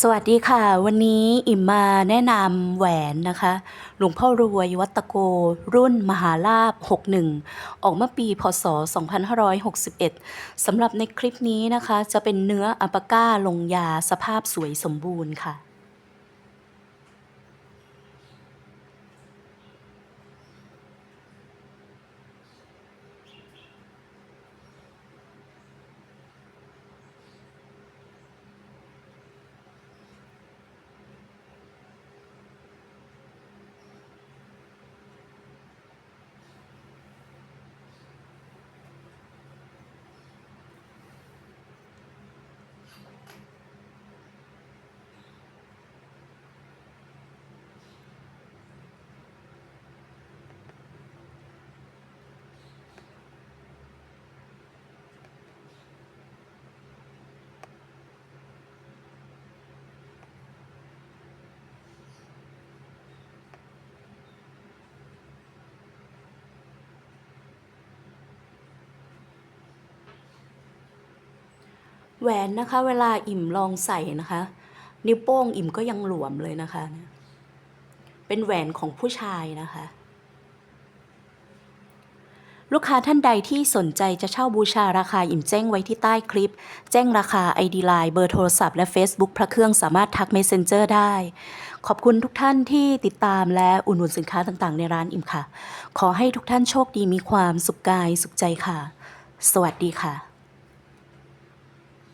สวัสดีค่ะ วันนี้อิ่มมาแนะนำแหวนนะคะ หลวงพ่อรวยวัตโก รุ่นมหาลาภ61 ออกเมื่อปีพศ 2561สำหรับในคลิปนี้นะคะ จะเป็นเนื้ออัปก้าลงยาสภาพสวยสมบูรณ์ค่ะ แหวนนะคะ เวลาอิ่มลองใส่นะคะ นิ้วโป้งอิ่มก็ยังหลวมเลยนะคะ เป็นแหวนของผู้ชายนะคะ ลูกค้าท่านใดที่สนใจจะเช่าบูชาราคาอิ่มแจ้งไว้ที่ใต้คลิป แจ้งราคา ID Line เบอร์โทรศัพท์และ Facebook พระเครื่องสามารถทัก Messenger ได้ ขอบคุณทุกท่านที่ติดตามและอุดหนุนสินค้าต่างๆ ในร้านอิ่มค่ะ ขอให้ทุกท่านโชคดีมีความสุขกายสุขใจค่ะ สวัสดีค่ะ